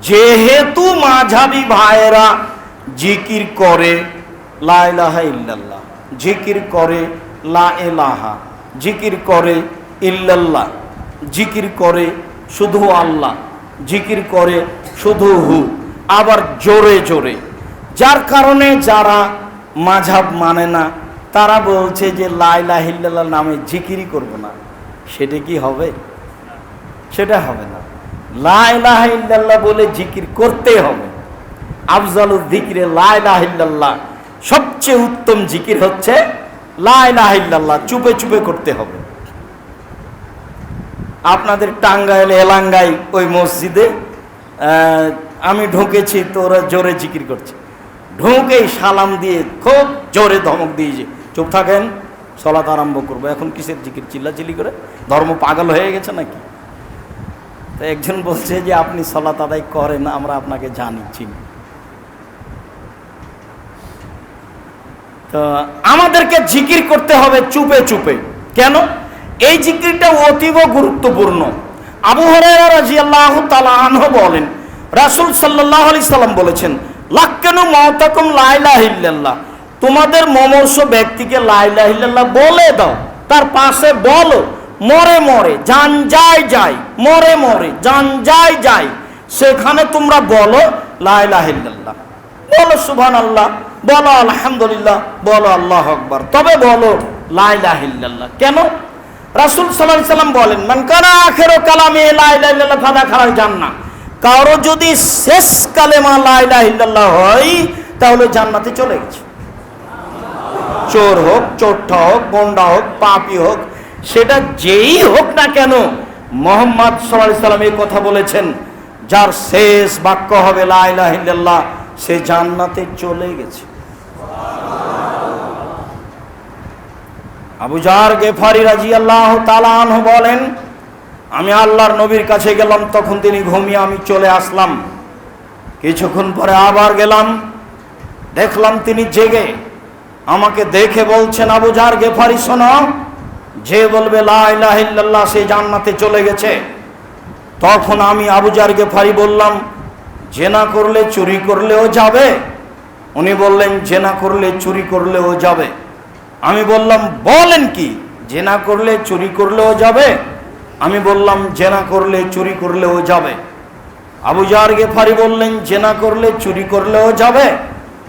যেহেতু মাঝাবি ভাইয়েরা জিকির করে, লা ইলাহা ইল্লাল্লাহ, জিকির করে, লা জিকির করে, ইল্লাল্লাহ, জিকির করে শুধু আল্লাহ, জিকির করে শুধু হু, আবার জোরে জোরে। যার কারণে যারা মাঝাব মানে না, তারা বলছে যে লাইলাহিল্লাহ নামে জিকিরই করব না। সেটা কি হবে? সেটা হবে না। লাইলাহিল্লাহ বলে জিকির করতে হবে। আফজালুল জিকিরে লাইলাহিল্লাহ সবচেয়ে উত্তম জিকির হচ্ছে লাইলাহিল্লাহ চুপে চুপে করতে হবে। আপনাদের টাঙ্গাইল, এলাঙ্গাই ওই মসজিদে আমি ঢুকেছি তো ওরা জোরে জিকির করছে। ঢুকেই সালাম দিয়ে খুব জোরে ধমক দিয়েছে চুপ থাকেন সলাত আরম্ভ করব। এখন কিসের জিকির? চিল্লাচিল্লি করে? ধর্ম পাগল হয়ে গেছে নাকি? তো একজন বলছে যে, আপনি সলাত আদায় করেন, আমরা আপনাকে জানি, চিনি। তো আমাদেরকে জিকির করতে হবে চুপে চুপে। কেন? এই জিকিরটা অতীব গুরুত্বপূর্ণ। আবু হরাইরা বলেন, রাসূল সাল্লাল্লাহু আলাইহি সাল্লাম বলেছেন, লাক্কানু মাওতাকুম লা তোমাদের মমর্ষ ব্যক্তিকে লা বলে দাও, তার পাশে বলো মরে মরে জান যায় যায় মরে মরে জান যায় যায় সেখানে তোমরা বলো, লা ইলাহা ইল্লাল্লাহ। বলো সুবহান আল্লাহ বলো আলহামদুলিল্লাহ, বলো আল্লাহ আকবার। তবে বলো লাইলাহিল্লাহ কেন? রাসূল আলাইহি সাল্লাম বলেন, মান কানা আখিরু কালামে লা ইলাহা ইল্লাল্লাহ ফাদা খারাজ জান্নাহ কারও যদি শেষ কালেমা লা ইলাহা ইল্লাল্লাহ হয়, তাহলে জান্নাতে চলে গেছে। চোর হোক, চোরটা হোক গন্ডা হোক, পাপি হোক সেটা যেই হোক না কেন, মোহাম্মদ আলাইহি সাল্লাম এই কথা বলেছেন, যার শেষ বাক্য হবে, লা ইলাহা সে জান্নাতে চলে গেছে। আবু জার গেফারি রাজি আল্লাহ তালাহ বলেন, আমি আল্লাহর নবীর কাছে গেলাম, তখন তিনি ঘুমিয়ে আমি চলে আসলাম। কিছুক্ষণ পরে আবার গেলাম, দেখলাম তিনি জেগে। আমাকে দেখে বলছেন, আবু জার গেফারি, শোনো যে বলবে, লা ইলাহা ইল্লাল্লাহ সে জান্নাতে চলে গেছে। তখন আমি আবু জার গেফারি বললাম, জেনা করলে চুরি করলেও যাবে। উনি বললেন, জেনা করলে চুরি করলেও যাবে। আমি বললাম, বলেন কি, জেনা করলে চুরি করলেও যাবে? আমি বললাম, জেনা করলে চুরি করলেও যাবে। আবু জার গেফারি বললেন, জেনা করলে চুরি করলেও যাবে?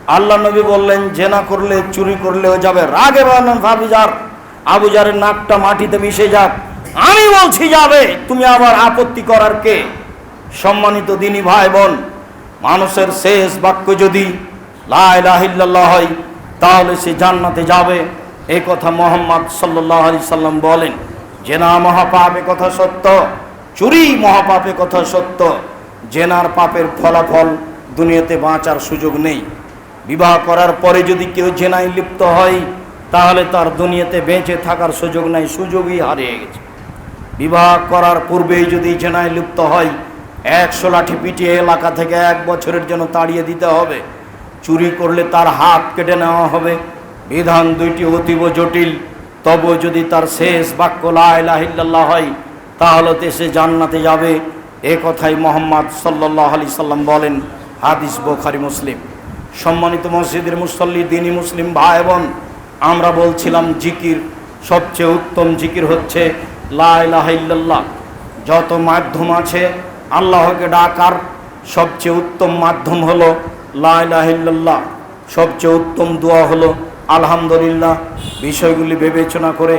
আল্লাহ নবী বললেন, জেনা করলে চুরি করলেও যাবে। রাগে বলেন ভাবিজার আবু জারের নাকটা মাটিতে মিশে যাক। আমি বলছি, যাবে। তুমি আবার আপত্তি করার কে? সম্মানিত দিনী ভাই বোন মানুষের শেষ বাক্য যদি লাহিল্লাহ হয়, তাহলে সে জান্নাতে যাবে। এই কথা মোহাম্মদ সাল্লাহ সাল্লাম বলেন, জেনা মহাপাপে কথা সত্য, চুরি মহাপাপে কথা সত্য। জেনার পাপের ফলাফল দুনিয়াতে বাঁচার সুযোগ নেই। বিবাহ করার পরে যদি কেউ জেনায় লিপ্ত হয় তাহলে তার দুনিয়াতে বেঁচে থাকার সুযোগ নাই, সুযোগই হারিয়ে গেছে। বিবাহ করার পূর্বেই যদি জেনায় লিপ্ত হয়, একশো লাঠি পিটিয়ে এলাকা থেকে এক বছরের জন্য তাড়িয়ে দিতে হবে। চুরি করলে তার হাত কেটে নেওয়া হবে। বিধান দুইটি অতীব জটিল। তবু যদি তার শেষ বাক্য লাহিল্লাহ হয়, তাহলে তো সে জান্নাতে যাবে। এ কথাই মোহাম্মদ সাল্লাহ আলি সাল্লাম বলেন, হাদিস বোখারি মুসলিম। সম্মানিত মসজিদের মুসল্লি, দিনী মুসলিম ভাই বোন আমরা বলছিলাম জিকির, সবচেয়ে উত্তম জিকির হচ্ছে লাইলাহিল্লাহ যত মাধ্যম আছে, আল্লাহকে ডাকার সবচেয়ে উত্তম মাধ্যম হলো লাইলাহিল্লাহ সবচেয়ে উত্তম দোয়া হলো আলহামদুলিল্লাহ। বিষয়গুলি বিবেচনা করে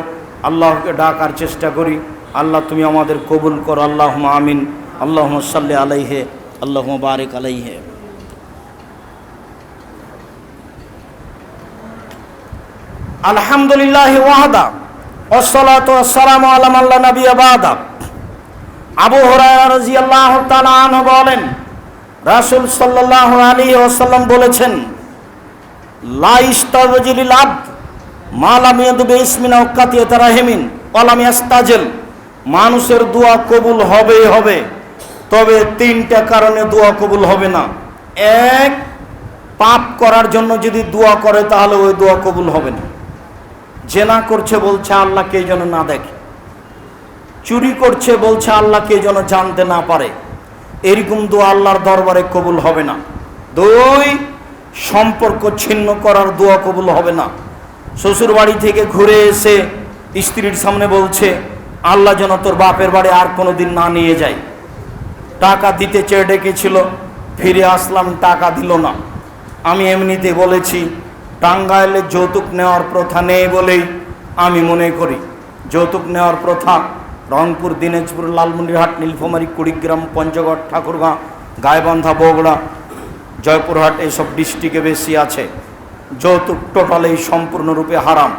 আল্লাহকে ডাকার চেষ্টা করি। আল্লাহ তুমি আমাদের কবুল কর আল্লাহ আমিন। আল্লাহ সাল্লি আলাইহে আল্লাহ বারেক আলাইহে। আলহামদুলিল্লাহ ওয়াহাদা আলাম আল্লাহ আবু বলেন, রাসূল সাল্লাল্লাহু আলাইহি ওয়াসাল্লাম বলেছেন ইসমিনা মানুষের দোয়া কবুল হবেই হবে, তবে তিনটা কারণে দোয়া কবুল হবে না। এক, পাপ করার জন্য যদি দোয়া করে, তাহলে ওই দোয়া কবুল হবে না। জেনা করছে বলছে আল্লাহকে যেন না দেখে। চুরি করছে বলছে আল্লাহকে যেন জানতে না পারে। এরকম দোয়া আল্লাহর দরবারে কবুল হবে না। দুই, সম্পর্ক ছিন্ন করার দোয়া কবুল হবে না। শ্বশুর বাড়ি থেকে ঘুরে এসে স্ত্রীর সামনে বলছে, আল্লাহ যেন তোর বাপের বাড়ি আর কোনো দিন না নিয়ে যায়। টাকা দিতে চেয়ে ডেকেছিল, ফিরে আসলাম, টাকা দিল না। আমি এমনিতে বলেছি টাঙ্গাইলে যৌতুক নেওয়ার প্রথা নেই বলেই আমি মনে করি। যৌতুক নেওয়ার প্রথা রংপুর, দিনাজপুর লালমন্ডিরহাট নীলফামারী, কুড়িগ্রাম, পঞ্চগড়, ঠাকুরগাঁ গায়বান্ধা বগুড়া, জয়পুরহাট এসব ডিস্ট্রিক্টে বেশি আছে। যৌতুক টোটালেই সম্পূর্ণরূপে হারাম।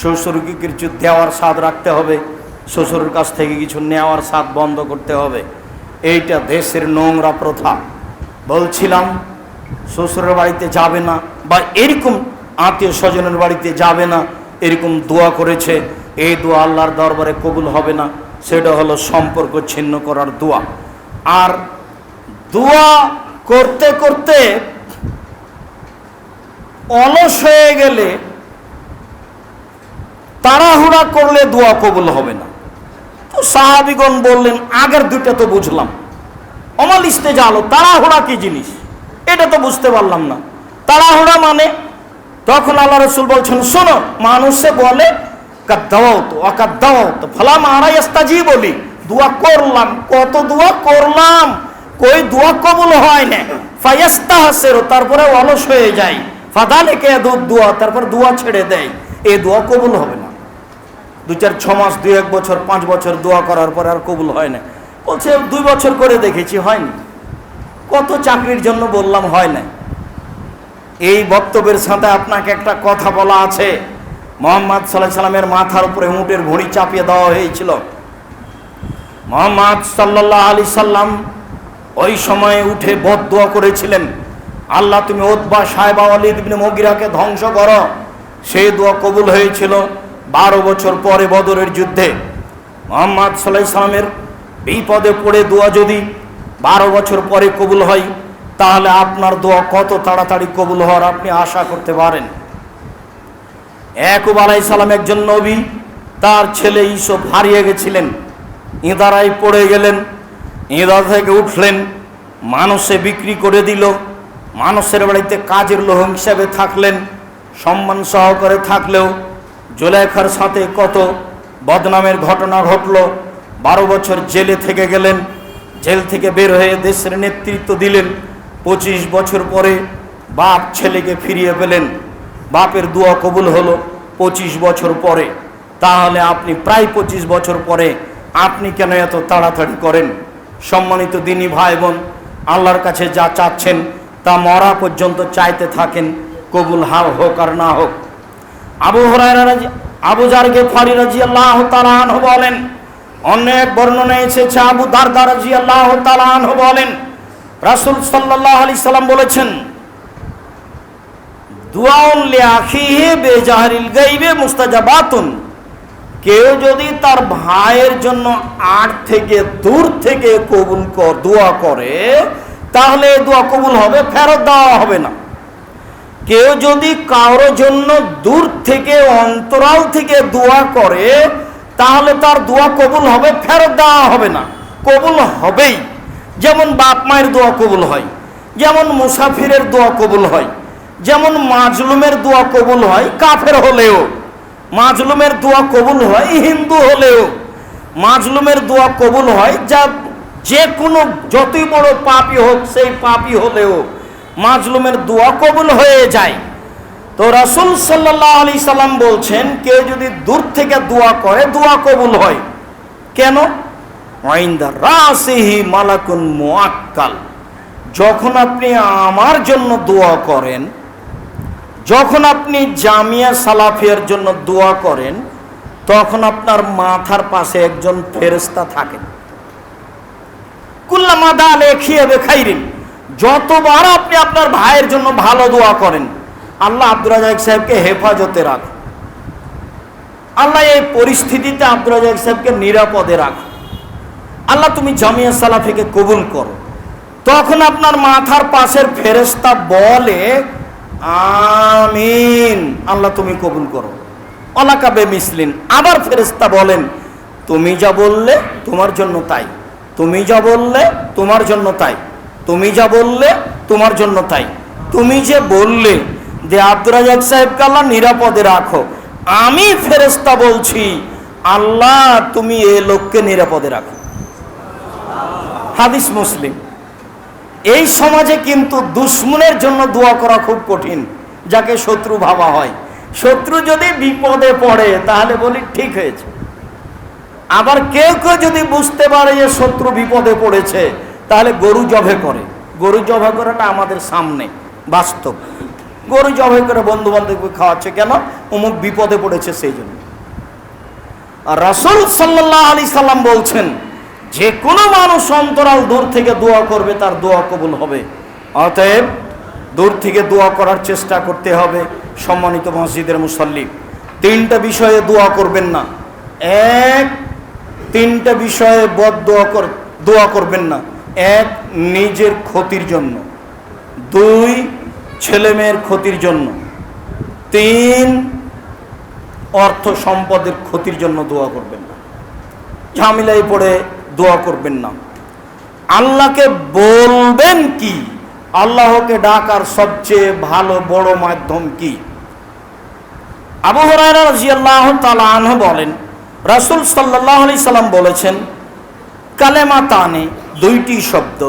শ্বশুরকে কিছু দেওয়ার স্বাদ রাখতে হবে, শ্বশুরের কাছ থেকে কিছু নেওয়ার স্বাদ বন্ধ করতে হবে। এইটা দেশের নোংরা প্রথা। বলছিলাম শ্বশুরের বাড়িতে যাবে না বা এরকম আত্মীয় স্বজনের বাড়িতে যাবে না, এরকম দোয়া করেছে এই দোয়া আল্লাহর দরবারে কবুল হবে না, সেটা হলো সম্পর্ক ছিন্ন করার দোয়া। আর দোয়া করতে করতে অলস হয়ে গেলে তাড়াহুড়া করলে দোয়া কবুল হবে না। তো সাহাবিগণ বললেন, আগের দুইটা তো বুঝলাম। অমাল ইস্তেজা আলো তাড়াহুড়া কি জিনিস? এটা তো বুঝতে পারলাম না। তাড়াহুড়া মানে? তখন আল্লাহ রসুল বলছেন, শোনো, মানুষে বলে কাদ্দাও তো অকাদ্দাও তো ফলা আস্তাজি বলি দোয়া করলাম। কত দোয়া? করলাম। কই দোয়া কবুল হয় না। ফায়াস্তা হাসের তারপরে অলস হয়ে যায়। ফাদা লেকে দুধ দোয়া, তারপর দোয়া ছেড়ে দেয়। এই দোয়া কবুল হবে না। দু চার ছ মাস দুই এক বছর, পাঁচ বছর দোয়া করার পরে আর কবুল হয় না। বলছে, দুই বছর করে দেখেছি, হয়নি। কত চাকরির জন্য বললাম হয় না এই বক্তব্যের সাথে আপনাকে একটা কথা বলা আছে। মোহাম্মদ সাল্লাহ সাল্লামের মাথার উপরে উঁটের ভুঁড়ি চাপিয়ে দেওয়া হয়েছিল। মোহাম্মদ সাল্লাহ আলি সাল্লাম ওই সময়ে উঠে বদোয়া করেছিলেন। আল্লাহ, তুমি ওতবা সাহেবা আলিদ ইবনে মগিরাকে ধ্বংস করো। সেই দোয়া কবুল হয়েছিল বারো বছর পরে বদরের যুদ্ধে। মোহাম্মদ সাল্লাহ সাল্লামের বিপদে পড়ে দোয়া যদি বারো বছর পরে কবুল হয়, তাহলে আপনার দোয়া কত তাড়াতাড়ি কবুল হওয়ার আপনি আশা করতে পারেন? একুব আলাই সালাম একজন নবী, তার ছেলে ইসব হারিয়ে গেছিলেন ইঁদারাই পড়ে গেলেন, ইঁদা থেকে উঠলেন, মানুষে বিক্রি করে দিল, মানুষের বাড়িতে কাজের লোহ হিসাবে থাকলেন, সম্মান সহকারে থাকলেও জোলেখার সাথে কত বদনামের ঘটনা ঘটলো, বারো বছর জেলে থেকে গেলেন জেল থেকে বের হয়ে দেশের নেতৃত্ব দিলেন। পঁচিশ বছর পরে বাপ ছেলেকে ফিরিয়ে পেলেন। বাপের দোয়া কবুল হলো পঁচিশ বছর পরে। তাহলে আপনি প্রায় পঁচিশ বছর পরে আপনি কেন এত তাড়াতাড়ি করেন? সম্মানিত দিনী ভাই বোন আল্লাহর কাছে যা চাচ্ছেন তা মরা পর্যন্ত চাইতে থাকেন, কবুল হাও হোক আর না হোক। আবু হরাইরা রাজি- আবু জারগে ফারি রাজি আল্লাহ তালাহ বলেন অনেক বর্ণনা এসেছে আবু দারদা রাজি আল্লাহ তালাহ বলেন, রাসুল সাল্লাহ আলি সাল্লাম বলেছেন মুস্তাজাবাতুন। কেউ যদি তার ভাইয়ের জন্য আট থেকে দূর থেকে কবুল দোয়া করে, তাহলে দোয়া কবুল হবে, ফেরত দেওয়া হবে না। কেউ যদি কারও জন্য দূর থেকে, অন্তরাল থেকে দোয়া করে তাহলে তার দোয়া কবুল হবে, ফেরত দেওয়া হবে না। কবুল হবেই। যেমন বাপ মায়ের দোয়া কবুল হয়, যেমন মুসাফিরের দোয়া কবুল হয়, যেমন মাজলুমের দোয়া কবুল হয়, কাফের হলেও। মাজলুমের দোয়া কবুল হয়, হিন্দু হলেও। মাজলুমের দোয়া কবুল হয়, যা যে কোনো, যতই বড় পাপই হোক, সেই পাপই হলেও। মাজলুমের দোয়া কবুল হয়ে যায়। তো রাসুল সাল্লাহ আলি সাল্লাম বলছেন, কেউ যদি দূর থেকে দোয়া করে, দোয়া কবুল হয়। কেন? মালাকুন মুআক্কাল। যখন আপনি আমার জন্য দোয়া করেন, যখন আপনি জামিয়া সালাফিয়ার জন্য দোয়া করেন, তখন আপনার মাথার পাশে একজন ফেরেস্তা থাকেন কুল্লামা দালে খিয়াবে খাইরিন যতবার আপনি আপনার ভাইয়ের জন্য ভালো দোয়া করেন আল্লাহ আব্দুল রাজাক সাহেবকে হেফাজতে রাখ। আল্লাহ এই পরিস্থিতিতে আব্দুল রাজাক সাহেবকে নিরাপদে রাখ। আল্লাহ তুমি জামিয়া সালাফিকে কবুল করো। তখন আপনার মাথার পাশের ফেরেস্তা বলে, আমিন, আল্লাহ তুমি কবুল করো। অলাকাবে মিসলিন আবার ফেরেস্তা বলেন, তুমি যা বললে তোমার জন্য তাই। তুমি যা বললে তোমার জন্য তাই। তুমি যা বললে তোমার জন্য তাই। তুমি যে বললে যে আব্দুর রাজাক সাহেবকে আল্লাহ নিরাপদে রাখো। আমি ফেরেস্তা বলছি, আল্লাহ তুমি এ লোককে নিরাপদে রাখো। হাদিস মুসলিম। এই সমাজে কিন্তু দুশ্মনের জন্য দোয়া করা খুব কঠিন, যাকে শত্রু ভাবা হয়। শত্রু যদি বিপদে পড়ে, তাহলে বলি ঠিক হয়েছে। আবার কেউ কেউ যদি বুঝতে পারে যে শত্রু বিপদে পড়েছে, তাহলে গরু জবে করে। গরু জবে করাটা আমাদের সামনে, বাস্তব। গরু জবে করে বন্ধু বান্ধবকে খাওয়াচ্ছে কেন? অমুক বিপদে পড়েছে সেই জন্য আর রাসুল সাল্লাহ আলি সাল্লাম বলছেন, যে কোনো মানুষ অন্তরাল দূর থেকে দোয়া করবে, তার দোয়া কবুল হবে। অতএব দূর থেকে দোয়া করার চেষ্টা করতে হবে সম্মানিত মসজিদের মুসল্লি। তিনটা বিষয়ে দোয়া করবেন না। এক, তিনটা বিষয়ে বদ দোয়া কর, দোয়া করবেন না। এক, নিজের ক্ষতির জন্য। দুই ছেলে মেয়ের ক্ষতির জন্য। তিন, অর্থ সম্পদের ক্ষতির জন্য দোয়া করবেন না। ঝামেলায় পড়ে দোয়া করবেন না। আল্লাহকে বলবেন কি? আল্লাহকে ডাকার সবচেয়ে ভালো, বড় মাধ্যম কি? আবু হরাইরা রাজিয়াল্লাহ আনহু বলেন, রাসূল সাল্লাল্লাহু আলাইহি সাল্লাম বলেছেন, কালেমা তানে দুইটি শব্দ,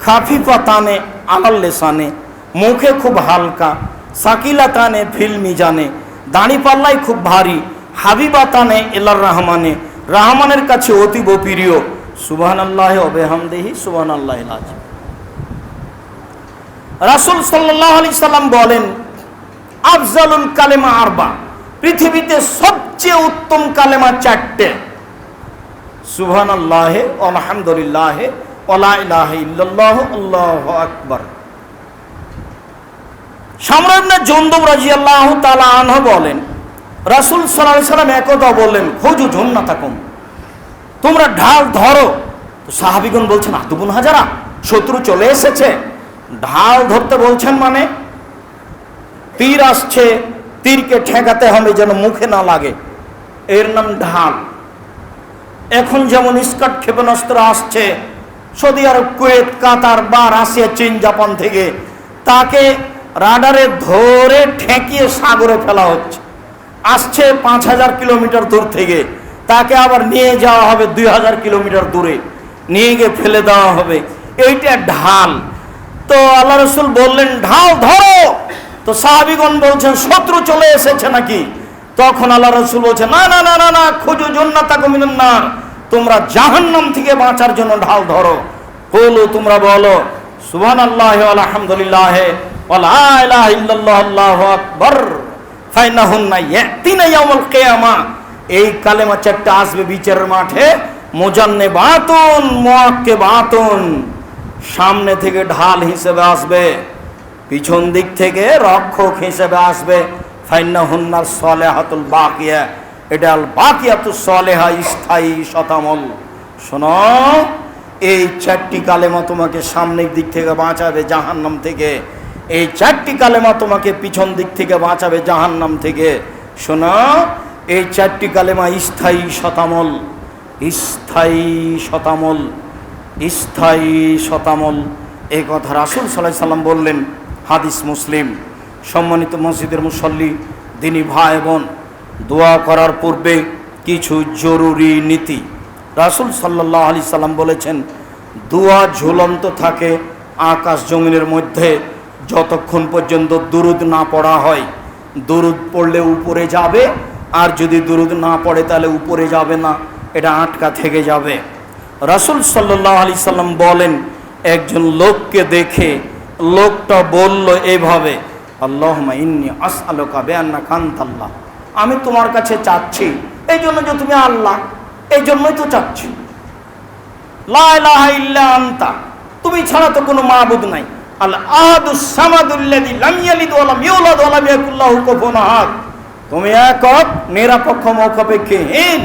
খাফিফা তানে আলাল লেসানে মুখে খুব হালকা, সাকিলা তানে ফিল মিজানে দাড়ি পাল্লাই খুব ভারী, হাবিবা তানে এলার রহমানে, রহমানের কাছে অতীব প্রিয়। সুবহান আল্লাহ অবেহামদেহি সুবহান আল্লাহ রাসুল সাল্লাহ আলি সাল্লাম বলেন, আফজালুল কালেমা আরবা, পৃথিবীতে সবচেয়ে উত্তম কালেমা চারটে। সুবহান আল্লাহ আলহামদুলিল্লাহ ইল্লাল্লাহ, আল্লাহ আকবার। সামরাবনা জন্দব রাজি আল্লাহ তালা আনহ বলেন, রাসুল সাল্লাহ সাল্লাম একদা বললেন হুজু ঝুন্না থাকুন তোমরা ঢাল ধরো। তো সাহাবিগুন বলছেন আদুবুন হাজারা, শত্রু চলে এসেছে। ঢাল ধরতে বলছেন মানে তীর আসছে, তীরকে ঠেকাতে হবে যেন মুখে না লাগে। এর নাম ঢাল। এখন যেমন স্কাট ক্ষেপণাস্ত্র আসছে, সৌদি আরব, কুয়েত, কাতার বা রাশিয়া চীন, জাপান থেকে, তাকে রাডারে ধরে ঠেকিয়ে সাগরে ফেলা হচ্ছে। আসছে পাঁচ হাজার কিলোমিটার দূর থেকে। তাকে আবার নিয়ে যাওয়া হবে দুই হাজার কিলোমিটার দূরে। নিয়ে গিয়ে ফেলে দেওয়া হবে। এইটা ঢাল। তো আল্লাহ রসুল বললেন, ঢাল ধরো। তো সাহাবিগণ বলছেন, শত্রু চলে এসেছে নাকি? তখন আল্লাহ রসুল বলছে না না না না না, খুঁজো জন্নাতা কমিনুন না তোমরা জাহান্নাম থেকে বাঁচার জন্য ঢাল ধরো। বলো তোমরা বলো সুবহান আল্লাহ আলহামদুলিল্লাহ এই কালেমা চারটা আসবে বিচারের মাঠে। মোজান্নে বাতুন মোয়াক্কে বাতুন সামনে থেকে ঢাল হিসেবে আসবে। পিছন দিক থেকে রক্ষক হিসেবে আসবে। ফাইন্না হুন্নার সলেহাতুল বাকিয়া। এটা আল বাকিয়াতুল সলেহা, স্থায়ী শতামল শোনো, এই চারটি কালেমা তোমাকে সামনের দিক থেকে বাঁচাবে জাহান্নাম থেকে। এই চারটি কালেমা তোমাকে পিছন দিক থেকে বাঁচাবে জাহান্নাম থেকে। শোনা, এই চারটি কালেমা স্থায়ী শতামল স্থায়ী শতামল স্থায়ী শতামল। এই কথা রাসুল সাল্লাহ সাল্লাম বললেন, হাদিস মুসলিম, সম্মানিত মসজিদের মুসল্লি, দিনী ভাই বোন, দোয়া করার পূর্বে কিছু জরুরি নীতি। রাসুল সাল্লাহ আলি সাল্লাম বলেছেন, দোয়া ঝুলন্ত থাকে আকাশ জমিনের মধ্যে যতক্ষণ পর্যন্ত দুরুদ না পড়া হয়, দুরুদ পড়লে উপরে যাবে, আর যদি দুরুদ না পড়ে তাহলে উপরে যাবে না, এটা আটকা থেকে যাবে। রাসুল সাল্লাহ আলি সাল্লাম বলেন, একজন লোককে দেখে লোকটা বলল এভাবে আল্লাহ ইন্নি আস আলোকা বেআন্না কান্তাল্লাহ আমি তোমার কাছে চাচ্ছি এই জন্য যে তুমি আল্লাহ এই জন্যই তো চাচ্ছি। লা ইল্লা আনতা, তুমি ছাড়া তো কোনো মাহবুদ নাই। তুমি একক নিরপেক্ষ মুখাপেক্ষীহীন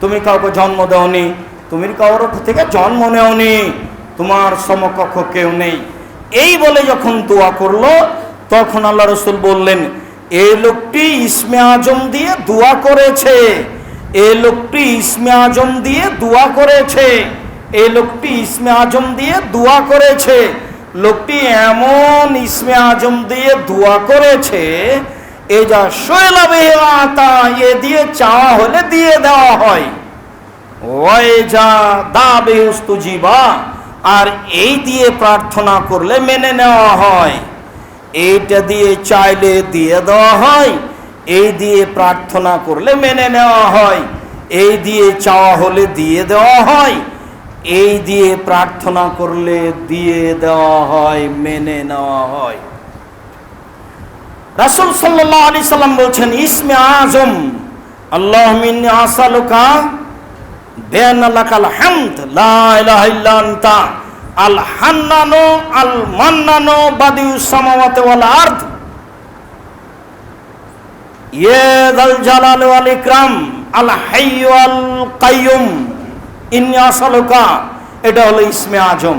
তুমি কাউকে জন্ম দেওনি, তুমি কারোর থেকে জন্ম নেওনি, তোমার সমকক্ষ কেউ নেই। এই বলে যখন দোয়া করল, তখন আল্লাহ রসুল বললেন এই লোকটি ইসমে আজম দিয়ে দোয়া করেছে। এই লোকটি ইসমে আজম দিয়ে দোয়া করেছে। এই লোকটি ইসমে আজম দিয়ে দোয়া করেছে। লোকটি এমন ইসমে আজম দিয়ে দোয়া করেছে এ যা শৈলাবে এ দিয়ে চাওয়া হলে দিয়ে দেওয়া হয়। যা দাবে জীবা, আর এই দিয়ে প্রার্থনা করলে মেনে নেওয়া হয়। এইটা দিয়ে চাইলে দিয়ে দেওয়া হয়, এই দিয়ে প্রার্থনা করলে মেনে নেওয়া হয়। এই দিয়ে চাওয়া হলে দিয়ে দেওয়া হয়। এই দিয়ে প্রার্থনা করলে দিয়ে দেওয়া হয়, মেনে নেওয়া হয়। রাসুল সাল্লাহ আলি সাল্লাম বলছেন, ইসমে আজম, আল্লাহ আসালুকা বেন আল্লাকাল হামদ, লা ইলাহা ইল্লা আল হান্নানো, আল মান্নানো, বাদিউ সামাওয়াতি ওয়াল আরদ। ইয়েদাল জালাল ওয়াল ইকরাম, আল হাইয়্যু আল কাইয়ুম ইন্নি আসালুকা, এটা হলো ইসমে আজম।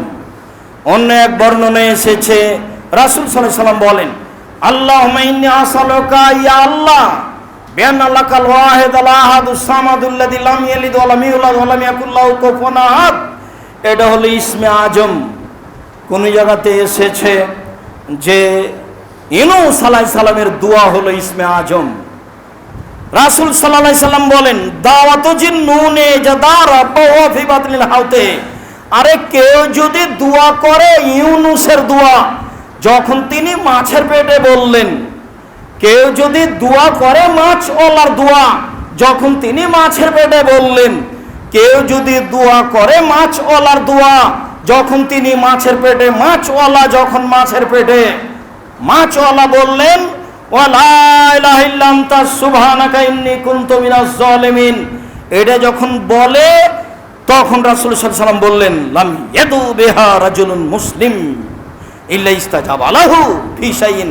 অন্য এক বর্ণনায় এসেছে, রাসূল সাল্লাম বলেন, আল্লাহুম্মা ইন্নি ইয়া আল্লাহ বিআন আল্লাকাল ওয়াহিদ আল আহাদুস সামাদুল্লাযী লাম ইয়ালিদ ওয়া লাম ইউলাদ ওয়া লাম ইয়াকুল লাহু কুফুয়ান আহাদ। এটা ইসমে আজম। কোন জায়গাতে এসেছে যে ইনুস আলাইহিস সালামের দোয়া হলো ইসমে আজম। রাসূল আলাইহি সাল্লাম বলেন, দাওয়াতু নুনে হাউতে। আরে কেউ যদি দোয়া করে, ইউনুসের দোয়া, যখন তিনি মাছের পেটে বললেন, কেউ যদি দোয়া করে মাছ ওলার দোয়া, যখন তিনি মাছের পেটে বললেন, কেউ যদি দোয়া করে মাছ ওলার দোয়া, যখন তিনি মাছের পেটে, মাছওয়ালা যখন মাছের পেটে, মাছওয়ালা বললেন এটা যখন বলে, তখন রাসূল সাল্লাম বললেন, লাম ইয়াদু বিহা রাজুলুন মুসলিম ইল্লা ইস্তাজাব আলাহু ফি শাইইন।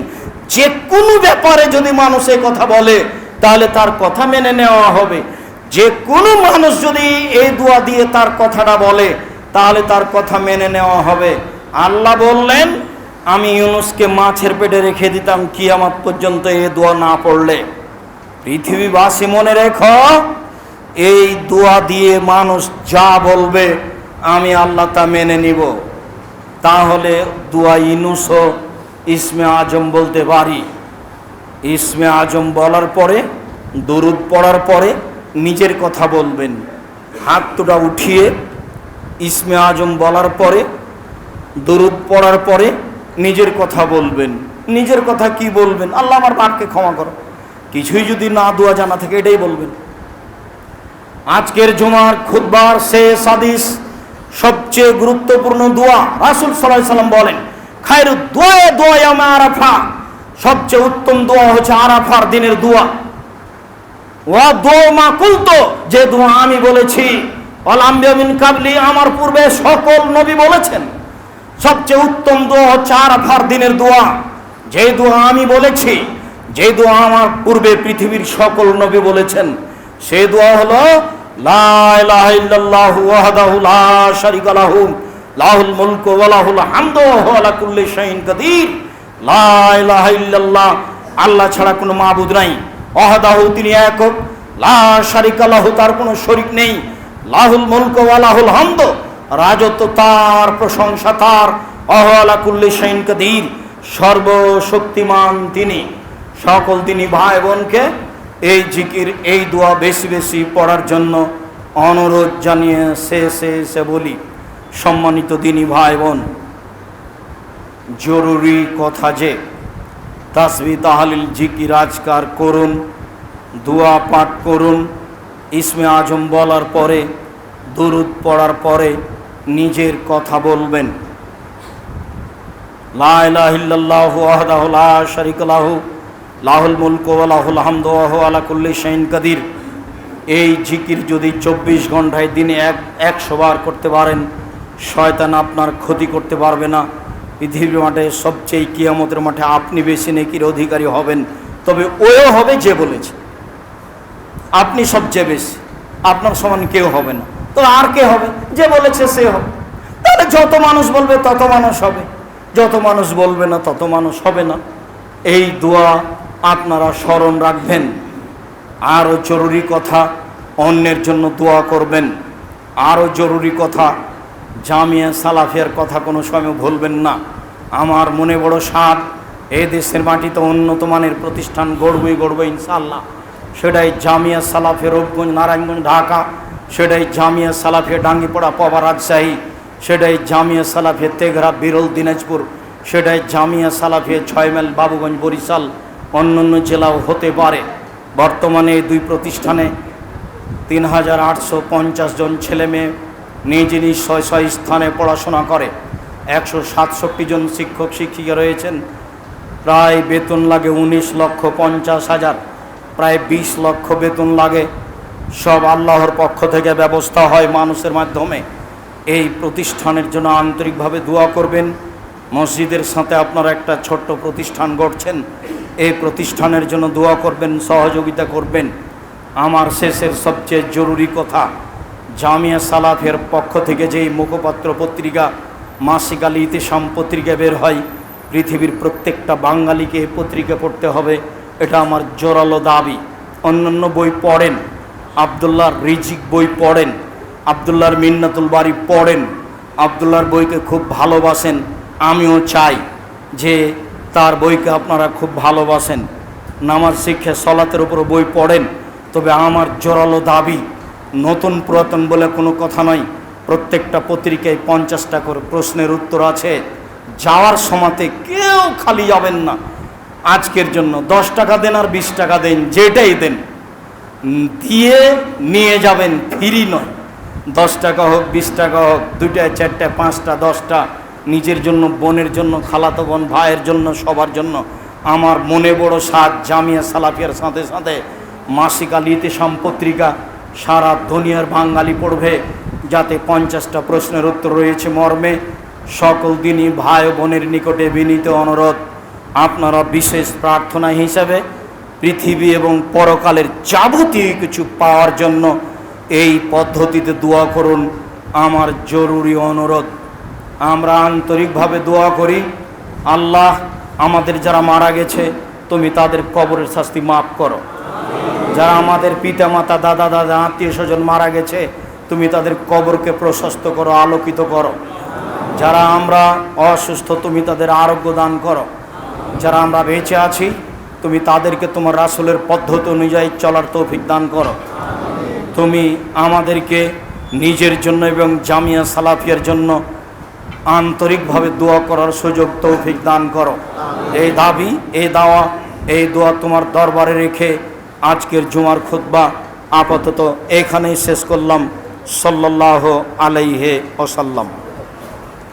যে কোনো ব্যাপারে যদি মানুষ এই কথা বলে, তাহলে তার কথা মেনে নেওয়া হবে। যে কোনো মানুষ যদি এই দোয়া দিয়ে তার কথাটা বলে, তাহলে তার কথা মেনে নেওয়া হবে। আল্লাহ বললেন আমি ইউনুসকে মাছের পেটে রেখে দিতাম, কিয়ামত পর্যন্ত এ দোয়া না পড়লে। পৃথিবীবাসী মনে রেখো, এই দোয়া দিয়ে মানুষ যা বলবে আমি আল্লাহ তা মেনে নিব। তাহলে দোয়া ইনুসও ইসমে আজম বলতে পারি। ইসমে আজম বলার পরে, দরুদ পড়ার পরে নিজের কথা বলবেন। হাত দুটা উঠিয়ে ইসমে আজম বলার পরে, দরুদ পড়ার পরে নিজের কথা বলবেন। নিজের কথা কি বলবেন? আল্লাহ আমার পাপকে ক্ষমা করো। কিছুই যদি না দোয়া জানা থাকে, এটাই বলবেন। আজকের জুমার খুদবার শেষ হাদিস, সবচেয়ে গুরুত্বপূর্ণ দোয়া রাসুল সাল্লাহ সাল্লাম বলেন খায়রু দোয়া দোয়া আমা আরাফা সবচেয়ে উত্তম দোয়া হচ্ছে আরাফার দিনের দোয়া। ওয়া দোয়া মা কুলতো, যে দোয়া আমি বলেছি অলাম্বিয়া কাবলি, আমার পূর্বে সকল নবী বলেছেন। সবচেয়ে উত্তম দোয়া হচ্ছে আরাফার দিনের দোয়া। যে দোয়া আমি বলেছি, যে দোয়া আমার পূর্বে পৃথিবীর সকল নবী বলেছেন, সে দোয়া হলো লাহুল কুল্লি আল্লাহ ছাড়া কোনো মাবুদ নাই। ওয়াহদাহু তিনি একক লা শারীকা লাহু তার কোনো শরিক নেই। লাহুল মুলকু ওয়া লাহুল হামদু রাজত্ব তার, প্রশংসা তার, অহলা কুল্লি শাইন সর্বশক্তিমান তিনি। সকল তিনি ভাই বোনকে এই জিকির, এই দোয়া বেশি বেশি পড়ার জন্য অনুরোধ জানিয়ে শেষে এসে বলি, সম্মানিত দিনী ভাই বোন জরুরি কথা যে, তাসবি তাহালিল জিকির আজকার করুন, দোয়া পাঠ করুন, ইসমে আজম বলার পরে, দুরুদ পড়ার পরে নিজের কথা বলবেন। কাদির। এই জিকির যদি চব্বিশ ঘন্টায় দিনে এক, একশো বার করতে পারেন, শয়তান আপনার ক্ষতি করতে পারবে না। পৃথিবীর মাঠে সবচেয়ে কিয়ামতের মাঠে আপনি বেশি নেকির অধিকারী হবেন। তবে ওও হবে যে বলেছে, আপনি সবচেয়ে বেশি, আপনার সমান কেউ হবে না। তো আর কে হবে? যে বলেছে সে হোক। তাহলে যত মানুষ বলবে তত মানুষ হবে। যত মানুষ বলবে না তত মানুষ হবে না। এই দোয়া আপনারা স্মরণ রাখবেন। আরও জরুরি কথা অন্যের জন্য দোয়া করবেন। আরও জরুরি কথা জামিয়া সালাফিয়ার কথা কোনো সময় ভুলবেন না। আমার মনে বড় সাপ এ দেশের মাটিতে উন্নত মানের প্রতিষ্ঠান গড়বই গড়বই ইনশাল্লাহ সেটাই জামিয়া সালাফিয়া রূপগঞ্জ, নারায়ণগঞ্জ, ঢাকা সেটাই জামিয়া সালাফিয়া ডাঙ্গিপড়া পবা রাজশাহী, সেটাই জামিয়া সালাফিয়া তেঘরা বিরল দিনাজপুর, সেটাই জামিয়া সালাফিয়া ছয় মাইল বাবুগঞ্জ বরিশাল, অন্যান্য জেলাও হতে পারে। বর্তমানে এই দুই প্রতিষ্ঠানে তিন হাজার আটশো পঞ্চাশ জন ছেলে মেয়ে নিজ নিজ ছয় ছয় স্থানে পড়াশোনা করে। একশো সাতষট্টি জন শিক্ষক শিক্ষিকা রয়েছেন। প্রায় বেতন লাগে উনিশ লক্ষ পঞ্চাশ হাজার, প্রায় বিশ লক্ষ বেতন লাগে সব আল্লাহর পক্ষ থেকে ব্যবস্থা হয় মানুষের মাধ্যমে। এই প্রতিষ্ঠানের জন্য আন্তরিকভাবে দোয়া করবেন। মসজিদের সাথে আপনারা একটা ছোট্ট প্রতিষ্ঠান গড়ছেন। এই প্রতিষ্ঠানের জন্য দোয়া করবেন, সহযোগিতা করবেন। আমার শেষের সবচেয়ে জরুরি কথা, জামিয়া সালাফের পক্ষ থেকে যেই মুখপাত্র পত্রিকা, মাসিক আলী ইতিসাম পত্রিকা বের হয়, পৃথিবীর প্রত্যেকটা বাঙালিকে পত্রিকা পড়তে হবে, এটা আমার জোরালো দাবি। অন্যান্য বই পড়েন আবদুল্লাহর রিজিক বই পড়েন, আবদুল্লাহর মিন্নাতুল বাড়ি পড়েন, আবদুল্লাহর বইকে খুব ভালোবাসেন, আমিও চাই যে তার বইকে আপনারা খুব ভালোবাসেন। নামাজ শিক্ষা সলাতের উপর বই পড়েন, তবে আমার জোরালো দাবি, নতুন পুরাতন বলে কোনো কথা নয়, প্রত্যেকটা পত্রিকায় পঞ্চাশটা করে প্রশ্নের উত্তর আছে, যাওয়ার সময়তে কেউ খালি যাবেন না। আজকের জন্য দশ টাকা দেন আর বিশ টাকা দেন, যেটাই দেন। দিয়ে নিয়ে যাবেন ফ্রি নয়। দশ টাকা হোক, বিশ টাকা হোক দুটা চারটা, পাঁচটা, দশটা, নিজের জন্য, বোনের জন্য, খালাতো বোন, ভাইয়ের জন্য, সবার জন্য। আমার মনে বড় সাত জামিয়া সালাফিয়ার সাথে সাথে মাসিক আলিতে সম্পত্রিকা সারা দুনিয়ার বাঙালি পড়বে, যাতে পঞ্চাশটা প্রশ্নের উত্তর রয়েছে মর্মে। সকল দিনই ভাই বোনের নিকটে বিনীত অনুরোধ। আপনারা বিশেষ প্রার্থনা হিসাবে পৃথিবী এবং পরকালের যাবতীয় কিছু পাওয়ার জন্য এই পদ্ধতিতে দোয়া করুন। আমার জরুরি অনুরোধ, আমরা আন্তরিকভাবে দোয়া করি, আল্লাহ আমাদের যারা মারা গেছে, তুমি তাদের কবরের শাস্তি মাফ করো। যারা আমাদের পিতা মাতা দাদা দাদা, আত্মীয় স্বজন মারা গেছে, তুমি তাদের কবরকে প্রশস্ত করো, আলোকিত করো। যারা আমরা অসুস্থ, তুমি তাদের আরোগ্য দান করো। যারা আমরা বেঁচে আছি তুমি তাদেরকে তোমার রাসুলের পদ্ধতি অনুযায়ী চলার তৌফিক দান করো। তুমি আমাদেরকে নিজের জন্য এবং জামিয়া সালাফিয়ার জন্য আন্তরিকভাবে দোয়া করার সুযোগ তৌফিক দান করো। এই দাবি, এই দাওয়া, এই দোয়া তোমার দরবারে রেখে আজকের জুমার খুতবা আপাতত এখানেই শেষ করলাম। সাল্লাহ আলাইহে ওসাল্লাম